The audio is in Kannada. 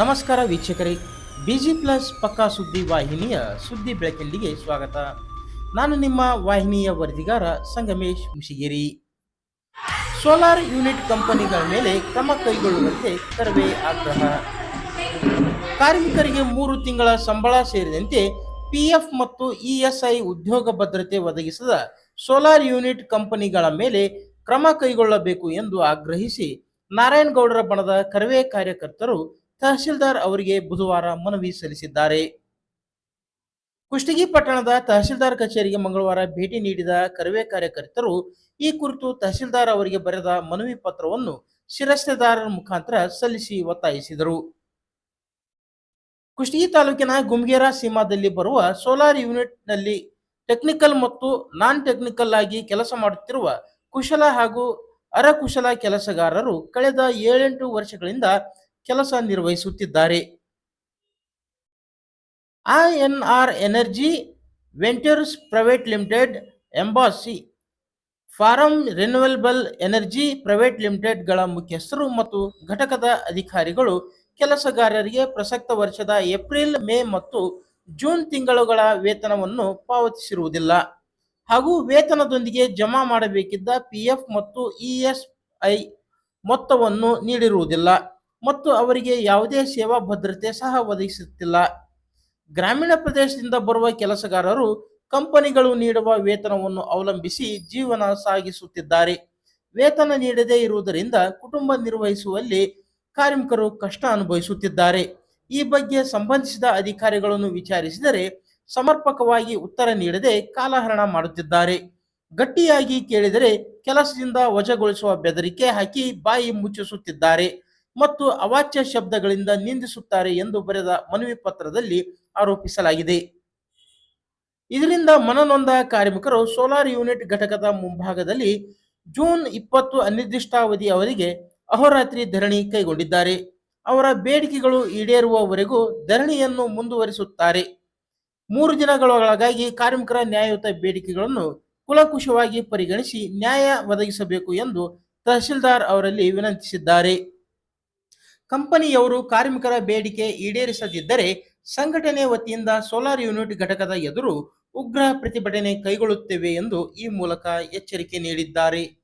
ನಮಸ್ಕಾರ ವೀಕ್ಷಕರೇ, ಬಿಜಿ ಪ್ಲಸ್ ಪಕ್ಕಾ ಸುದ್ದಿ ವಾಹಿನಿಯ ಸುದ್ದಿ ಬೆಳಕಿಂಡಿಗೆ ಸ್ವಾಗತ. ನಾನು ನಿಮ್ಮ ವಾಹಿನಿಯ ವರದಿಗಾರ ಸಂಗಮೇಶ್ ಮುಶಿಗೇರಿ ಸೋಲಾರ್ ಯೂನಿಟ್ ಕಂಪನಿಗಳ ಮೇಲೆ ಕ್ರಮ ಕೈಗೊಳ್ಳುವಂತೆ ಕರವೇ ಆಗ್ರಹ. ಕಾರ್ಮಿಕರಿಗೆ ಮೂರು ತಿಂಗಳ ಸಂಬಳ ಸೇರಿದಂತೆ ಪಿಎಫ್ ಮತ್ತು ಇಎಸ್ಐ ಉದ್ಯೋಗ ಭದ್ರತೆ ಒದಗಿಸದ ಸೋಲಾರ್ ಯೂನಿಟ್ ಕಂಪನಿಗಳ ಮೇಲೆ ಕ್ರಮ ಕೈಗೊಳ್ಳಬೇಕು ಎಂದು ಆಗ್ರಹಿಸಿ ನಾರಾಯಣಗೌಡರ ಬಣದ ಕರವೇ ಕಾರ್ಯಕರ್ತರು ತಹಶೀಲ್ದಾರ್ ಅವರಿಗೆ ಬುಧವಾರ ಮನವಿ ಸಲ್ಲಿಸಿದ್ದಾರೆ. ಕುಷ್ಟಗಿ ಪಟ್ಟಣದ ತಹಶೀಲ್ದಾರ್ ಕಚೇರಿಗೆ ಮಂಗಳವಾರ ಭೇಟಿ ನೀಡಿದ ಕರವೇ ಕಾರ್ಯಕರ್ತರು, ಈ ಕುರಿತು ತಹಶೀಲ್ದಾರ್ ಅವರಿಗೆ ಬರೆದ ಮನವಿ ಪತ್ರವನ್ನು ಶಿರಸ್ತೆದಾರರ ಮುಖಾಂತರ ಸಲ್ಲಿಸಿ ಒತ್ತಾಯಿಸಿದರು. ಕುಷ್ಟಗಿ ತಾಲೂಕಿನ ಗುಮ್ಗೇರಾ ಸೀಮಾದಲ್ಲಿ ಬರುವ ಸೋಲಾರ್ ಯೂನಿಟ್ನಲ್ಲಿ ಟೆಕ್ನಿಕಲ್ ಮತ್ತು ನಾನ್ ಟೆಕ್ನಿಕಲ್ ಆಗಿ ಕೆಲಸ ಮಾಡುತ್ತಿರುವ ಕುಶಲ ಹಾಗೂ ಅರಕುಶಲ ಕೆಲಸಗಾರರು ಕಳೆದ ಏಳೆಂಟು ವರ್ಷಗಳಿಂದ ಕೆಲಸ ನಿರ್ವಹಿಸುತ್ತಿದ್ದಾರೆ. INR energy ventures private limited Embassy farm renewable energy private ಲಿಮಿಟೆಡ್ಗಳ ಮುಖ್ಯಸ್ಥರು ಮತ್ತು ಘಟಕದ ಅಧಿಕಾರಿಗಳು ಕೆಲಸಗಾರರಿಗೆ ಪ್ರಸಕ್ತ ವರ್ಷದ ಏಪ್ರಿಲ್, ಮೇ ಮತ್ತು ಜೂನ್ ತಿಂಗಳುಗಳ ವೇತನವನ್ನು ಪಾವತಿಸಿರುವುದಿಲ್ಲ. ಹಾಗೂ ವೇತನದೊಂದಿಗೆ ಜಮಾ ಮಾಡಬೇಕಿದ್ದ ಪಿಎಫ್ ಮತ್ತು ಇಎಸ್ಐ ಮೊತ್ತವನ್ನು ನೀಡಿರುವುದಿಲ್ಲ. ಮತ್ತು ಅವರಿಗೆ ಯಾವುದೇ ಸೇವಾ ಭದ್ರತೆ ಸಹ ಒದಗಿಸುತ್ತಿಲ್ಲ. ಗ್ರಾಮೀಣ ಪ್ರದೇಶದಿಂದ ಬರುವ ಕೆಲಸಗಾರರು ಕಂಪನಿಗಳು ನೀಡುವ ವೇತನವನ್ನು ಅವಲಂಬಿಸಿ ಜೀವನ ಸಾಗಿಸುತ್ತಿದ್ದಾರೆ. ವೇತನ ನೀಡದೇ ಇರುವುದರಿಂದ ಕುಟುಂಬ ನಿರ್ವಹಿಸುವಲ್ಲಿ ಕಾರ್ಮಿಕರು ಕಷ್ಟ ಅನುಭವಿಸುತ್ತಿದ್ದಾರೆ. ಈ ಬಗ್ಗೆ ಸಂಬಂಧಿಸಿದ ಅಧಿಕಾರಿಗಳನ್ನು ವಿಚಾರಿಸಿದರೆ ಸಮರ್ಪಕವಾಗಿ ಉತ್ತರ ನೀಡದೆ ಕಾಲಹರಣ ಮಾಡುತ್ತಿದ್ದಾರೆ. ಗಟ್ಟಿಯಾಗಿ ಕೇಳಿದರೆ ಕೆಲಸದಿಂದ ವಜಾಗೊಳಿಸುವ ಬೆದರಿಕೆ ಹಾಕಿ ಬಾಯಿ ಮುಚ್ಚಿಸುತ್ತಿದ್ದಾರೆ. ಮತ್ತು ಅವಾಚ್ಯ ಶಬ್ದಗಳಿಂದ ನಿಂದಿಸುತ್ತಾರೆ ಎಂದು ಬರೆದ ಮನವಿ ಪತ್ರದಲ್ಲಿ ಆರೋಪಿಸಲಾಗಿದೆ. ಇದರಿಂದ ಮನನೊಂದ ಕಾರ್ಮಿಕರು ಸೋಲಾರ್ ಯೂನಿಟ್ ಘಟಕದ ಮುಂಭಾಗದಲ್ಲಿ ಜೂನ್ ಇಪ್ಪತ್ತು ಅನಿರ್ದಿಷ್ಟಾವಧಿ ಅವಧಿಗೆ ಅಹೋರಾತ್ರಿ ಧರಣಿ ಕೈಗೊಂಡಿದ್ದಾರೆ. ಅವರ ಬೇಡಿಕೆಗಳು ಈಡೇರುವವರೆಗೂ ಧರಣಿಯನ್ನು ಮುಂದುವರಿಸುತ್ತಾರೆ. ಮೂರು ದಿನಗಳೊಳಗಾಗಿ ಕಾರ್ಮಿಕರ ನ್ಯಾಯಯುತ ಬೇಡಿಕೆಗಳನ್ನು ಕುಲಕುಶವಾಗಿ ಪರಿಗಣಿಸಿ ನ್ಯಾಯ ಒದಗಿಸಬೇಕು ಎಂದು ತಹಸೀಲ್ದಾರ್ ಅವರಲ್ಲಿ ವಿನಂತಿಸಿದ್ದಾರೆ. ಕಂಪನಿಯವರು ಕಾರ್ಮಿಕರ ಬೇಡಿಕೆ ಈಡೇರಿಸದಿದ್ದರೆ ಸಂಘಟನೆ ವತಿಯಿಂದ ಸೋಲಾರ್ ಯೂನಿಟ್ ಘಟಕದ ಎದುರು ಉಗ್ರ ಪ್ರತಿಭಟನೆ ಕೈಗೊಳ್ಳುತ್ತೇವೆ ಎಂದು ಈ ಮೂಲಕ ಎಚ್ಚರಿಕೆ ನೀಡಿದ್ದಾರೆ.